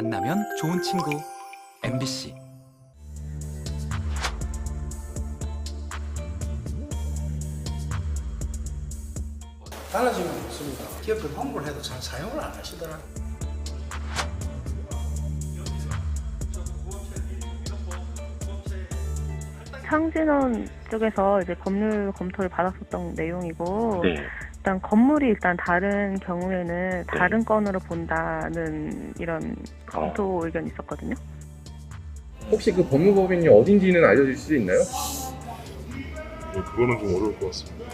만나면 좋은 친구 MBC 달라진 건 없습니다. 기업들 홍보를 해도 잘 사용을 안 하시더라. 창진원 쪽에서 이제 법률 검토를 받았었던 내용이고 네. 일단 건물이 일단 다른 경우에는 다른 건으로 본다는 이런 검토 의견이 있었거든요. 혹시 그 법무법인이 어딘지는 알려주실 수 있나요? 네, 그거는 좀 어려울 것 같습니다.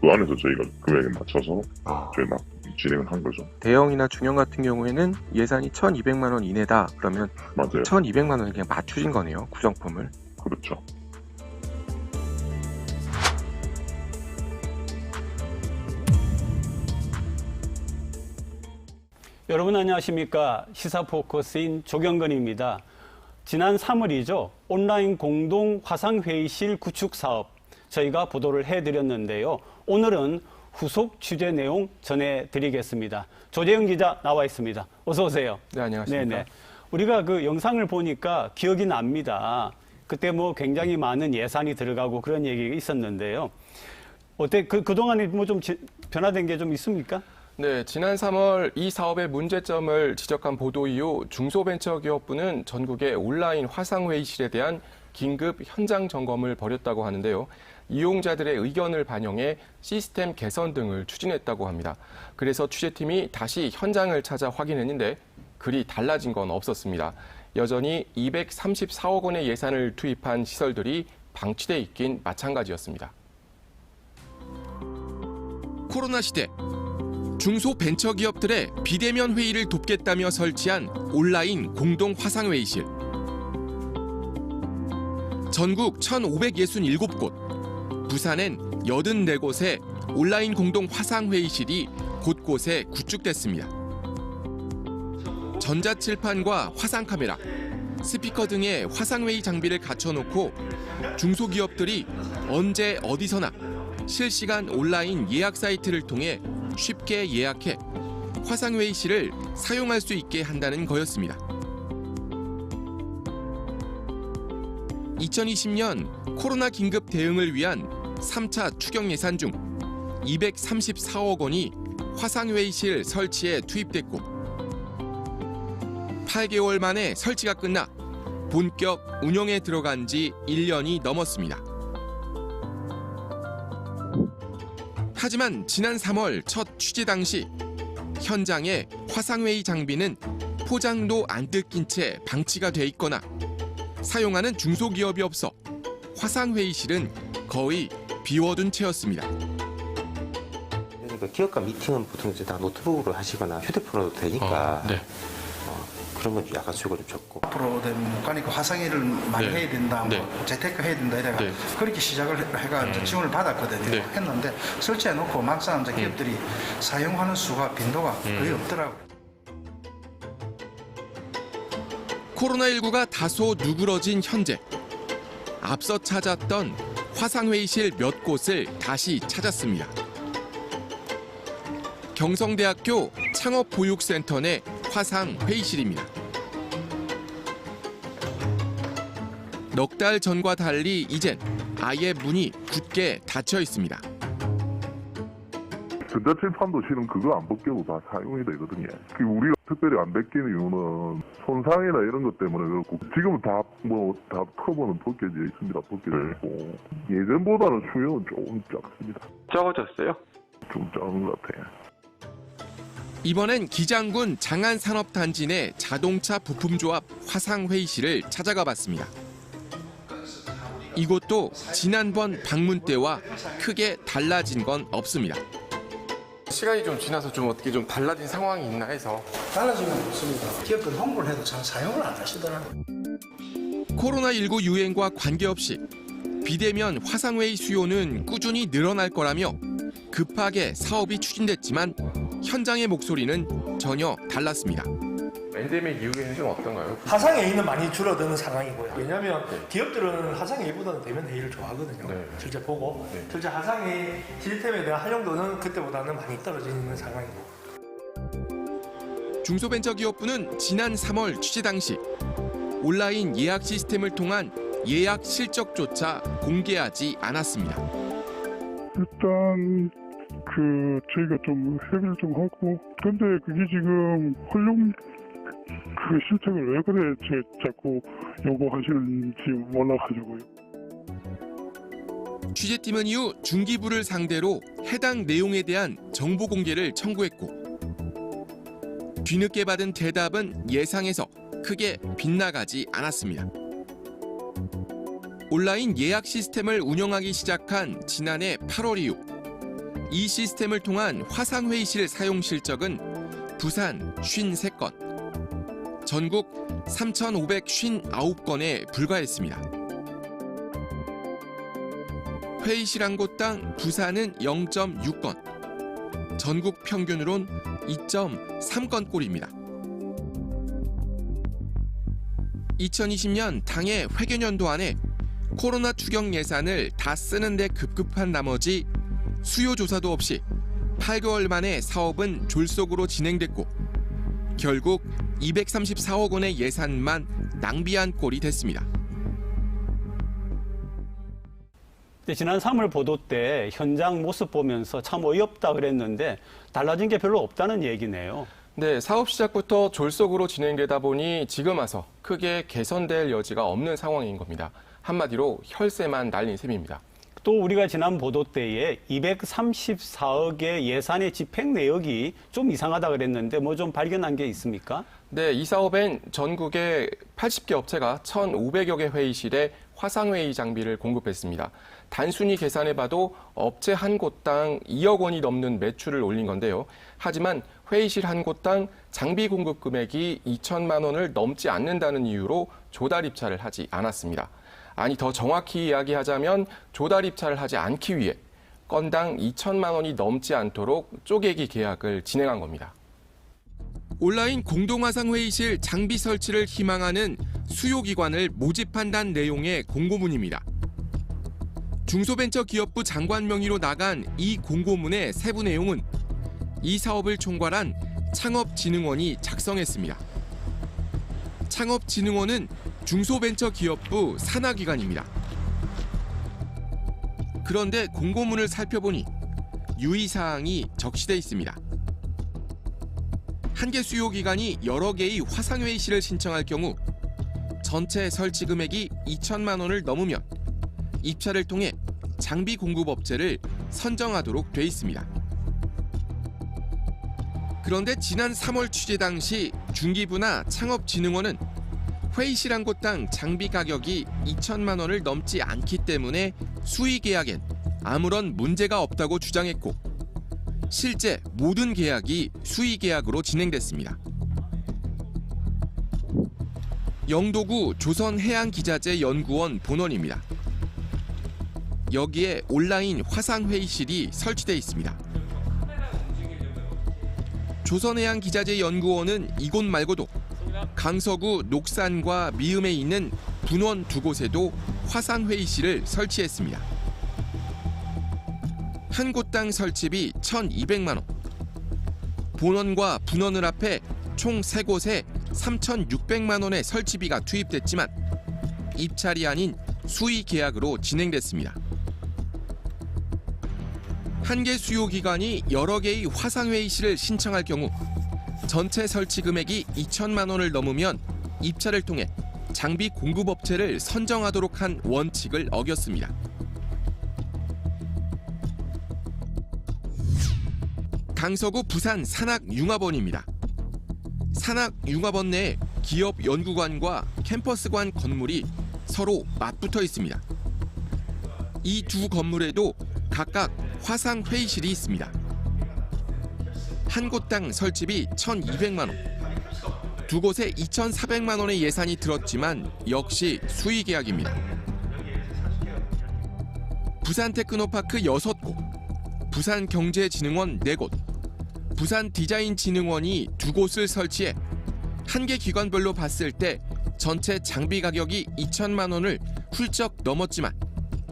그 안에서 저희가 금액에 맞춰서 저희가 진행을 한 거죠. 대형이나 중형 같은 경우에는 예산이 1,200만 원 이내다. 그러면 맞아요. 1,200만 원을 그냥 맞추신 거네요. 구성품을. 그렇죠. 여러분 안녕하십니까 시사 포커스인 조경건입니다. 지난 3월이죠 온라인 공동 화상 회의실 구축 사업 저희가 보도를 해드렸는데요. 오늘은 후속 취재 내용 전해드리겠습니다. 조재영 기자 나와 있습니다. 어서 오세요. 네, 안녕하십니까. 네네. 우리가 그 영상을 보니까 기억이 납니다. 그때 뭐 굉장히 많은 예산이 들어가고 그런 얘기가 있었는데요. 어때 그 그동안에 뭐 좀 변화된 게 좀 있습니까? 네, 지난 3월 이 사업의 문제점을 지적한 보도 이후 중소벤처기업부는 전국의 온라인 화상회의실에 대한 긴급 현장 점검을 벌였다고 하는데요. 이용자들의 의견을 반영해 시스템 개선 등을 추진했다고 합니다. 그래서 취재팀이 다시 현장을 찾아 확인했는데 그리 달라진 건 없었습니다. 여전히 234억 원의 예산을 투입한 시설들이 방치돼 있긴 마찬가지였습니다. 코로나 시대 중소 벤처기업들의 비대면 회의를 돕겠다며 설치한 온라인 공동 화상회의실 전국 1,567곳 부산엔 84곳의 온라인 공동 화상회의실이 곳곳에 구축됐습니다. 전자칠판과 화상카메라, 스피커 등의 화상회의 장비를 갖춰놓고 중소기업들이 언제 어디서나 실시간 온라인 예약 사이트를 통해 쉽게 예약해 화상회의실을 사용할 수 있게 한다는 거였습니다. 2020년 코로나 긴급 대응을 위한 3차 추경 예산 중 234억 원이 화상회의실 설치에 투입됐고 8개월 만에 설치가 끝나 본격 운영에 들어간 지 1년이 넘었습니다. 하지만 지난 3월 첫 취재 당시 현장에 화상회의 장비는 포장도 안 뜯긴 채 방치가 돼 있거나 사용하는 중소기업이 없어 화상회의실은 거의 비워둔 채였습니다. 그러니까 기업과 미팅은 보통 이제 다 노트북으로 하시거나 휴대폰으로 되니까 네. 어, 그런 건 약간 수요가 좀 적고 앞으로 되면 못 가니까 화상회의를 많이 네. 해야 된다, 네. 뭐 재테크 해야 된다 이래가 네. 그렇게 시작을 해- 해가 이제 지원을 받았거든요. 네. 했는데 설치해 놓고 막상 이제 기업들이 사용하는 수가 빈도가 거의 없더라고요. 코로나19가 다소 누그러진 현재 앞서 찾았던 화상회의실 몇 곳을 다시 찾았습니다. 경성대학교 창업보육센터 내 화상회의실입니다. 넉 달 전과 달리 이젠 아예 문이 굳게 닫혀 있습니다. 전자칠판도 실은 그거 안 벗겨도 다 사용이 되거든요. 그 우리가 특별히 안 벗기는 이유는 손상이나 이런 것 때문에 그렇고 지금은 다 뭐다 커버는 벗겨져 있습니다. 벗겨져 있고 예전보다는 수요는 조금 작습니다. 적어졌어요? 좀 작은 것 같아요. 이번엔 기장군 장안산업단지 내 자동차 부품조합 화상회의실을 찾아가 봤습니다. 이곳도 지난번 방문 때와 크게 달라진 건 없습니다. 시간이 좀 지나서 좀 어떻게 좀 달라진 상황이 있나 해서 달라진 건 없습니다. 기업들 홍보를 해도 잘 사용을 안 하시더라고요. 코로나19 유행과 관계없이 비대면 화상회의 수요는 꾸준히 늘어날 거라며 급하게 사업이 추진됐지만 현장의 목소리는 전혀 달랐습니다. 엔데믹 이후의 현실은 어떤가요? 화상 회의는 많이 줄어드는 상황이고요. 왜냐하면 기업들은 화상 회의보다는 대면 회의를 좋아하거든요. 네. 실제 보고 네. 실제 화상 회의 시스템에 대한 활용도는 그때보다는 많이 떨어지는 상황이고. 중소벤처기업부는 지난 3월 취재 당시 온라인 예약 시스템을 통한 예약 실적조차 공개하지 않았습니다. 일단 그 저희가 좀 협의를 좀 하고 근데 그게 지금 활용 그 실책을 왜 그래 저 자꾸 요구하시는지 몰라가지고요. 취재팀은 이후 중기부를 상대로 해당 내용에 대한 정보 공개를 청구했고 뒤늦게 받은 대답은 예상에서 크게 빗나가지 않았습니다. 온라인 예약 시스템을 운영하기 시작한 지난해 8월 이후 이 시스템을 통한 화상회의실 사용 실적은 부산 53건, 전국 3,559건에 불과했습니다. 회의실 한 곳당 부산은 0.6건, 전국 평균으론 2.3건 꼴입니다. 2020년 당해 회계년도 안에 코로나 추경 예산을 다 쓰는데 급급한 나머지 수요 조사도 없이 8개월 만에 사업은 졸속으로 진행됐고 결국 234억 원의 예산만 낭비한 꼴이 됐습니다. 지난 3월 보도 때 현장 모습 보면서 참 어이없다 그랬는데 달라진 게 별로 없다는 얘기네요. 네, 사업 시작부터 졸속으로 진행되다 보니 지금 와서 크게 개선될 여지가 없는 상황인 겁니다. 한마디로 혈세만 날린 셈입니다. 또 우리가 지난 보도 때에 234억의 예산의 집행 내역이 좀 이상하다 그랬는데 뭐 좀 발견한 게 있습니까? 네, 이 사업엔 전국의 80개 업체가 1,500여 개 회의실에 화상회의 장비를 공급했습니다. 단순히 계산해봐도 업체 한 곳당 2억 원이 넘는 매출을 올린 건데요. 하지만 회의실 한 곳당 장비 공급 금액이 2천만 원을 넘지 않는다는 이유로 조달 입찰을 하지 않았습니다. 아니 더 정확히 이야기하자면 조달 입찰을 하지 않기 위해 건당 2천만 원이 넘지 않도록 쪼개기 계약을 진행한 겁니다. 온라인 공동화상회의실 장비 설치를 희망하는 수요기관을 모집한다는 내용의 공고문입니다. 중소벤처기업부 장관 명의로 나간 이 공고문의 세부 내용은 이 사업을 총괄한 창업진흥원이 작성했습니다. 창업진흥원은 중소벤처기업부 산하기관입니다. 그런데 공고문을 살펴보니 유의사항이 적시돼 있습니다. 한 개 수요 기관이 여러 개의 화상 회의실을 신청할 경우 전체 설치 금액이 2천만 원을 넘으면 입찰을 통해 장비 공급 업체를 선정하도록 돼 있습니다. 그런데 지난 3월 취재 당시 중기부나 창업진흥원은 회의실 한 곳당 장비 가격이 2천만 원을 넘지 않기 때문에 수의 계약엔 아무런 문제가 없다고 주장했고 실제 모든 계약이 수의 계약으로 진행됐습니다. 영도구 조선해양기자재 연구원 본원입니다. 여기에 온라인 화상회의실이 설치돼 있습니다. 조선해양기자재 연구원은 이곳 말고도 강서구 녹산과 미음에 있는 분원 두 곳에도 화상회의실을 설치했습니다. 한 곳당 설치비 1,200만 원. 본원과 분원을 합해 총세 곳에 3,600만 원의 설치비가 투입됐지만 입찰이 아닌 수의 계약으로 진행됐습니다. 한 개 수요 기관이 여러 개의 화상 회의실을 신청할 경우 전체 설치 금액이 2천만 원을 넘으면 입찰을 통해 장비 공급 업체를 선정하도록 한 원칙을 어겼습니다. 강서구 부산 산학융합원입니다. 산학융합원 내에 기업 연구관과 캠퍼스관 건물이 서로 맞붙어 있습니다. 이 두 건물에도 각각 화상 회의실이 있습니다. 한 곳당 설치비 1,200만 원. 두 곳에 2,400만 원의 예산이 들었지만 역시 수의 계약입니다. 부산 테크노파크 6곳, 부산경제진흥원 4곳, 부산 디자인진흥원이 두 곳을 설치해 한 개 기관별로 봤을 때 전체 장비 가격이 2천만 원을 훌쩍 넘었지만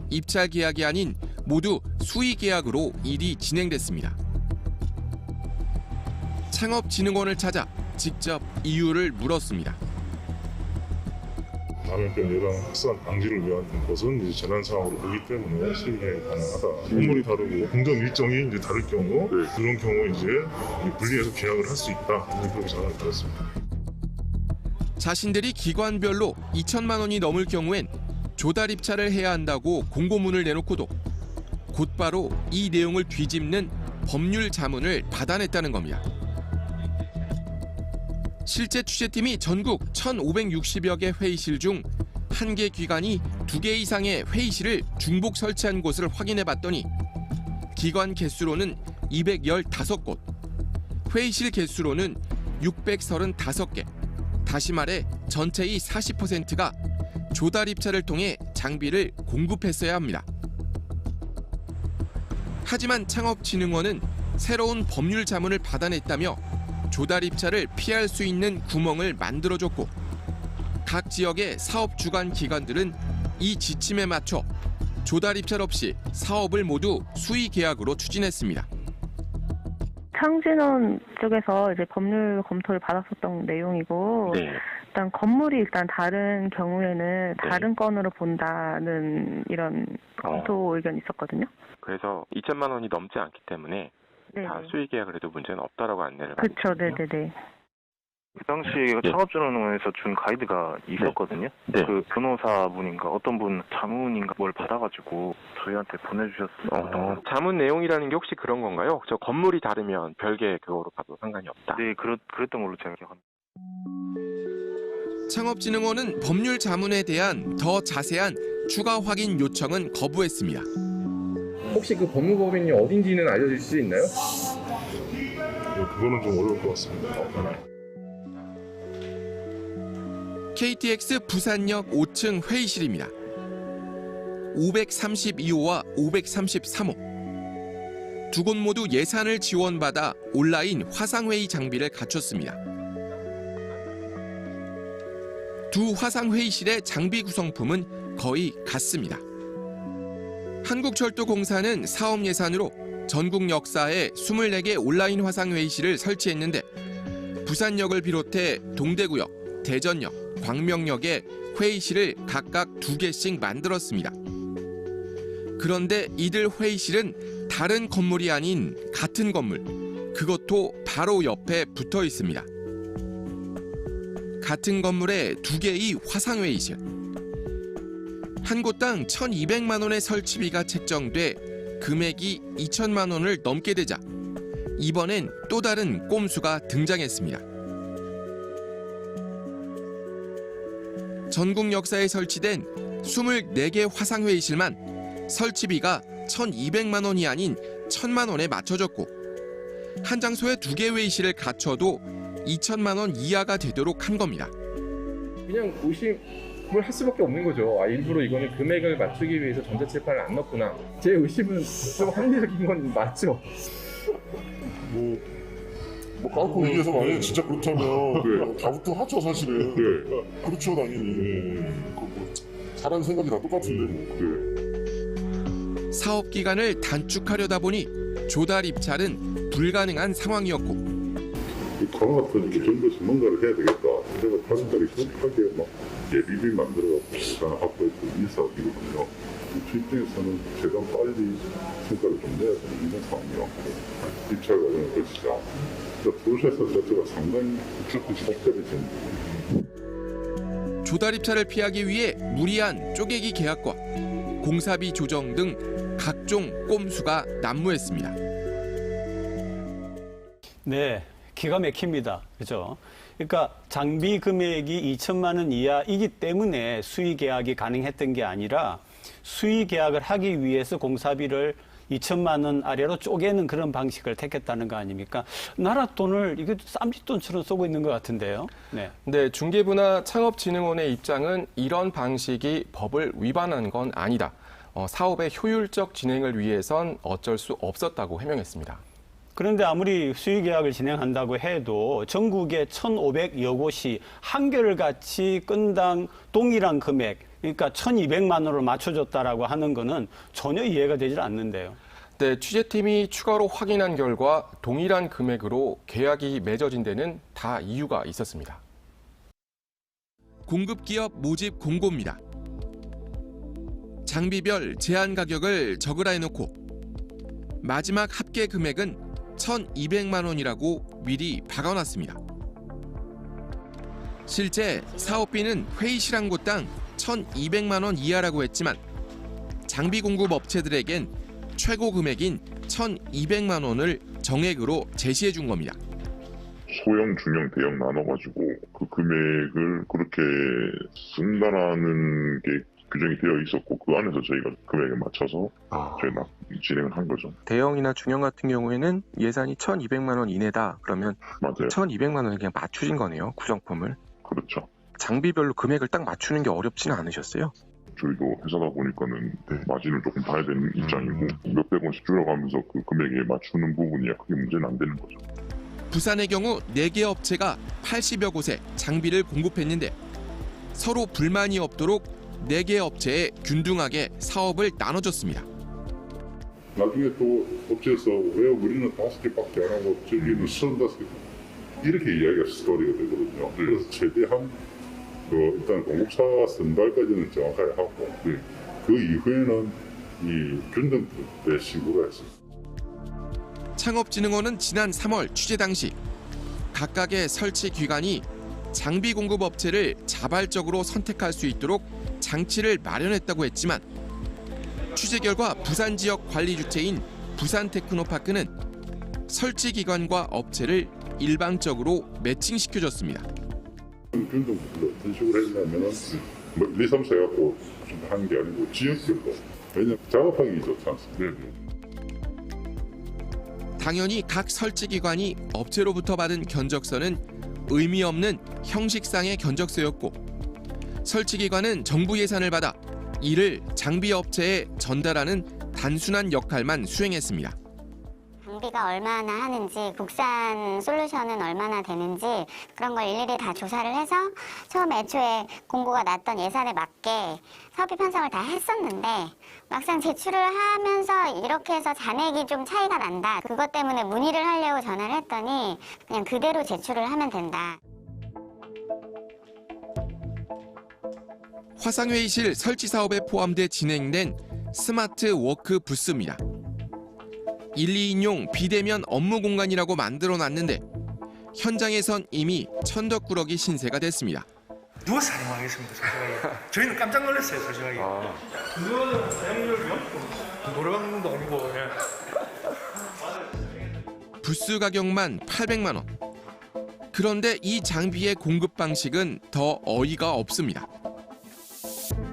입찰 계약이 아닌 모두 수의 계약으로 일이 진행됐습니다. 창업진흥원을 찾아 직접 이유를 물었습니다. 감염병 예방 확산 방지를 위한 것은 이제 재난 상황으로 보기 때문에 수익이 가능하다. 건물이 다르고 공정 일정이 이제 다를 경우 그런 경우 이제 분리해서 계약을 할 수 있다. 그렇게 전화를 드렸습니다. 자신들이 기관별로 2천만 원이 넘을 경우엔 조달 입찰을 해야 한다고 공고문을 내놓고도 곧바로 이 내용을 뒤집는 법률 자문을 받아냈다는 겁니다. 실제 취재팀이 전국 1,560여 개 회의실 중 한 개 기관이 두 개 이상의 회의실을 중복 설치한 곳을 확인해 봤더니 기관 개수로는 215곳, 회의실 개수로는 635개, 다시 말해 전체의 40%가 조달 입찰을 통해 장비를 공급했어야 합니다. 하지만 창업진흥원은 새로운 법률 자문을 받아냈다며 조달 입찰을 피할 수 있는 구멍을 만들어줬고 각 지역의 사업 주관 기관들은 이 지침에 맞춰 조달 입찰 없이 사업을 모두 수의 계약으로 추진했습니다. 창진원 쪽에서 이제 법률 검토를 받았었던 내용이고 일단 건물이 일단 다른 경우에는 다른 건으로 본다는 이런 검토 의견이 있었거든요. 그래서 2천만 원이 넘지 않기 때문에 네. 다 수의 계약을 해도 문제는 없다라고 안내를 그렇죠, 받았거든요. 네네네. 그 당시에 네. 창업진흥원에서 준 가이드가 있었거든요. 네. 그 변호사분인가 어떤 분 자문인가 뭘 받아가지고 저희한테 보내주셨었던 어, 거. 자문 내용이라는 게 혹시 그런 건가요? 저 건물이 다르면 별개 그거로 봐도 상관이 없다. 네, 그렇, 그랬던 걸로 제가 기억합니다. 창업진흥원은 법률 자문에 대한 더 자세한 추가 확인 요청은 거부했습니다. 혹시 그 법무법인이 어딘지는 알려줄 수 있나요? 네, 그거는 좀 어려울 것 같습니다. KTX 부산역 5층 회의실입니다. 532호와 533호. 두 곳 모두 예산을 지원받아 온라인 화상회의 장비를 갖췄습니다. 두 화상회의실의 장비 구성품은 거의 같습니다. 한국철도공사는 사업 예산으로 전국 역사에 24개 온라인 화상회의실을 설치했는데 부산역을 비롯해 동대구역, 대전역, 광명역에 회의실을 각각 두 개씩 만들었습니다. 그런데 이들 회의실은 다른 건물이 아닌 같은 건물, 그것도 바로 옆에 붙어 있습니다. 같은 건물에 두 개의 화상회의실. 한 곳당 1,200만 원의 설치비가 책정돼 금액이 2천만 원을 넘게 되자 이번엔 또 다른 꼼수가 등장했습니다. 전국 역사에 설치된 24개 화상회의실만 설치비가 1,200만 원이 아닌 1,000만 원에 맞춰졌고 한 장소에 두 개 회의실을 갖춰도 2천만 원 이하가 되도록 한 겁니다. 그냥 의 심을 할 수밖에 없는 거죠. 아, 일부러 이거는 금액을 맞추기 위해서 전자칠판을 안 넣었구나. 제 의심은 좀 합리적인 건 맞죠. 뭐, 뭐 깎고 얘기해서 만약에 진짜 그렇다면 다부터 하죠 사실은. 그렇죠 당연히. 그뭐 사람 생각이 다 똑같은데 뭐. 사업 기간을 단축하려다 보니 조달 입찰은 불가능한 상황이었고 이 코로나 터지기 정부에서 뭔가를 해야 되겠다. 내가 가족들이 급하게 막 예비비 만들어 시간을 확보해서 이 사업이거든요. 제 입장에서는 최대한 빨리 성과를 좀 내야 되는 이런 상황이었고 입찰 과정을 거치자. 그러니까 자체가 상당히 복잡해진 조달 입찰을 피하기 위해 무리한 쪼개기 계약과 공사비 조정 등 각종 꼼수가 난무했습니다. 네, 기가 막힙니다. 그죠? 그러니까 장비 금액이 2천만 원 이하이기 때문에 수의 계약이 가능했던 게 아니라 수의 계약을 하기 위해서 공사비를 2천만 원 아래로 쪼개는 그런 방식을 택했다는 거 아닙니까? 나라 돈을 이게 쌈짓돈처럼 쓰고 있는 것 같은데요. 네. 네, 중개부나 창업진흥원의 입장은 이런 방식이 법을 위반한 건 아니다. 어, 사업의 효율적 진행을 위해선 어쩔 수 없었다고 해명했습니다. 그런데 아무리 수의 계약을 진행한다고 해도 전국에 1,500여 곳이 한결같이 건당 동일한 금액, 그러니까 1,200만 원을 맞춰줬다라고 하는 거는 전혀 이해가 되질 않는데요. 네, 취재팀이 추가로 확인한 결과 동일한 금액으로 계약이 맺어진 데는 다 이유가 있었습니다. 공급기업 모집 공고입니다. 장비별 제한 가격을 적으라 해놓고 마지막 합계 금액은 1,200만 원이라고 미리 박아놨습니다. 실제 사업비는 회의실 한 곳당 1,200만 원 이하라고 했지만 장비 공급 업체들에겐 최고 금액인 1,200만 원을 정액으로 제시해 준 겁니다. 소형, 중형, 대형 나눠가지고 그 금액을 그렇게 쓴다라는 게 규정이 되어 있었고 그 안에서 저희가 금액에 맞춰서 저희가 진행을 한 거죠. 대형이나 중형 같은 경우에는 예산이 1,200만 원 이내다. 그러면 맞아요. 1,200만 원을 그냥 맞추신 거네요. 구성품을. 그렇죠. 장비별로 금액을 딱 맞추는 게 어렵지는 않으셨어요? 저희도 회사다 보니까는 마진을 조금 봐야 되는 입장이고 몇백 원씩 줄여가면서 그 금액에 맞추는 부분이야 크게 문제는 안 되는 거죠. 부산의 경우 4개 업체가 80여 곳에 장비를 공급했는데 서로 불만이 없도록 4개 업체에 균등하게 사업을 나눠줬습니다. 나중에 또 업체에서 왜 우리는 다섯 개밖에 안 하고 저기는 서른다섯 개 이렇게 이야기가 스토리가 되거든요. 그래서 최대한 그 일단 공급사 선발까지는 정확하게 하고 그 이후에는 이 균등 대 식으로 했어요. 창업진흥원은 지난 3월 취재 당시 각각의 설치 기관이 장비 공급 업체를 자발적으로 선택할 수 있도록 장치를 마련했다고 했지만 취재 결과 부산 지역 관리 주체인 부산 테크노파크는 설치 기관과 업체를 일방적으로 매칭시켜줬습니다. 균등 식으로 했냐면은 뭐 1, 2, 3, 4 갖고 하는 게 아니고 지역별로 왜냐면 작업하기 좋지 않습니까? 당연히 각 설치 기관이 업체로부터 받은 견적서는 의미 없는 형식상의 견적서였고 설치 기관은 정부 예산을 받아 이를 장비 업체에 전달하는 단순한 역할만 수행했습니다. 장비가 얼마나 하는지 국산 솔루션은 얼마나 되는지 그런 걸 일일이 다 조사를 해서 처음 애초에 공고가 났던 예산에 맞게 사업비 편성을 다 했었는데 막상 제출을 하면서 이렇게 해서 잔액이 좀 차이가 난다. 그것 때문에 문의를 하려고 전화를 했더니 그냥 그대로 제출을 하면 된다. 화상회의실 설치 사업에 포함돼 진행된 스마트 워크 부스입니다. 1, 2인용 비대면 업무 공간이라고 만들어 놨는데 현장에선 이미 천덕꾸러기 신세가 됐습니다. 누가 사용하겠습니까, 솔직하게. 저희는 깜짝 놀랐어요, 솔직하게. 그거는 사용료를 노래방도 아니고, 예. 부스 가격만 800만 원. 그런데 이 장비의 공급 방식은 더 어이가 없습니다.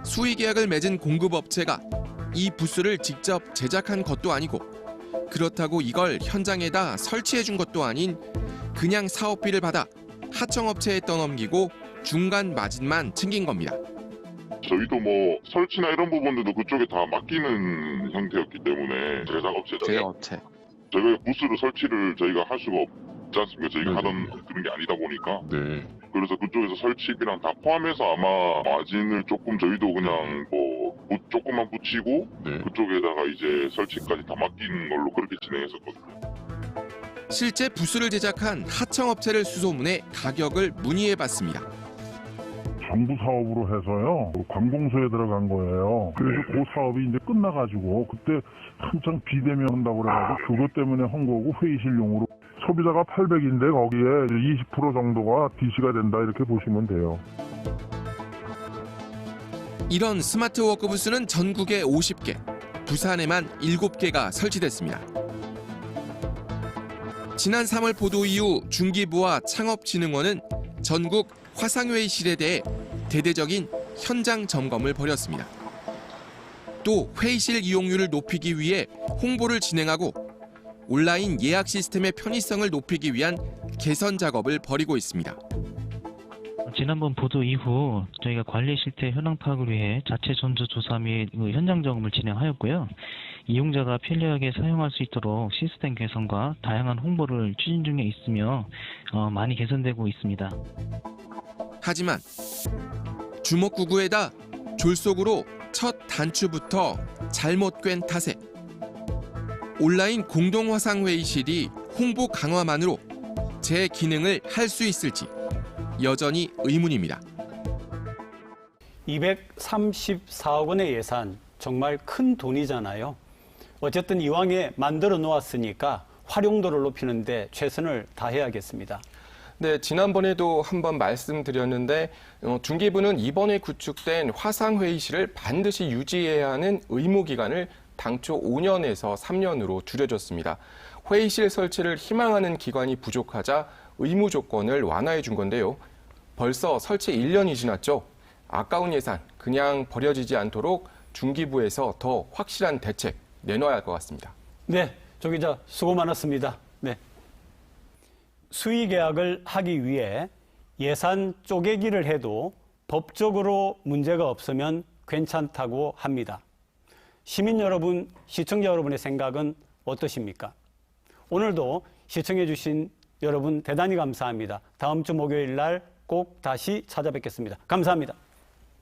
수의 계약을 맺은 공급 업체가 이 부스를 직접 제작한 것도 아니고 그렇다고 이걸 현장에다 설치해 준 것도 아닌 그냥 사업비를 받아 하청업체에 떠넘기고 중간 마진만 챙긴 겁니다. 저희도 뭐 설치나 이런 부분들도 그쪽에 다 맡기는 형태였기 때문에 제작업체다. 제작업체. 저희가 부스를 설치를 저희가 할 수가 없지 않습니까? 저희가 하던 그런 게 아니다 보니까. 그래서 그쪽에서 설치비랑 다 포함해서 아마 마진을 조금 저희도 그냥 뭐 부- 조금만 붙이고 그쪽에다가 이제 설치까지 다 맡기는 걸로 그렇게 진행했었거든요. 실제 부스를 제작한 하청업체를 수소문해 가격을 문의해 봤습니다. 정부 사업으로 해서요 관공서에 들어간 거예요. 그래서 그 사업이 이제 끝나가지고 그때 한창 비대면 한다고 그래가지고 그것 때문에 한 거고 회의실용으로 소비자가 800인데 거기에 20% 정도가 DC가 된다 이렇게 보시면 돼요. 이런 스마트 워크 부스는 전국에 50개, 부산에만 7개가 설치됐습니다. 지난 3월 보도 이후 중기부와 창업진흥원은 전국 화상회의실에 대해 대대적인 현장 점검을 벌였습니다. 또 회의실 이용률을 높이기 위해 홍보를 진행하고 온라인 예약 시스템의 편의성을 높이기 위한 개선 작업을 벌이고 있습니다. 지난번 보도 이후 저희가 관리 실태 현황 파악을 위해 자체 전조 조사 및그 현장 점검을 진행하였고요. 이용자가 편리하게 사용할 수 있도록 시스템 개선과 다양한 홍보를 추진 중에 있으며 어, 많이 개선되고 있습니다. 하지만 주먹구구에다 졸속으로 첫 단추부터 잘못 꿰 탓에 온라인 공동 화상 회의실이 홍보 강화만으로 제 기능을 할 수 있을지 여전히 의문입니다. 234억 원의 예산 정말 큰 돈이잖아요. 어쨌든 이왕에 만들어 놓았으니까 활용도를 높이는데 최선을 다해야겠습니다. 네, 지난번에도 한번 말씀드렸는데 어, 중기부는 이번에 구축된 화상회의실을 반드시 유지해야 하는 의무 기간을 당초 5년에서 3년으로 줄여줬습니다. 회의실 설치를 희망하는 기관이 부족하자 의무 조건을 완화해 준 건데요. 벌써 설치 1년이 지났죠. 아까운 예산 그냥 버려지지 않도록 중기부에서 더 확실한 대책 내놔야 할 것 같습니다. 네, 조 기자 수고 많았습니다. 네. 수의 계약을 하기 위해 예산 쪼개기를 해도 법적으로 문제가 없으면 괜찮다고 합니다. 시민 여러분, 시청자 여러분의 생각은 어떠십니까? 오늘도 시청해 주신 여러분 대단히 감사합니다. 다음 주 목요일 날 꼭 다시 찾아뵙겠습니다. 감사합니다.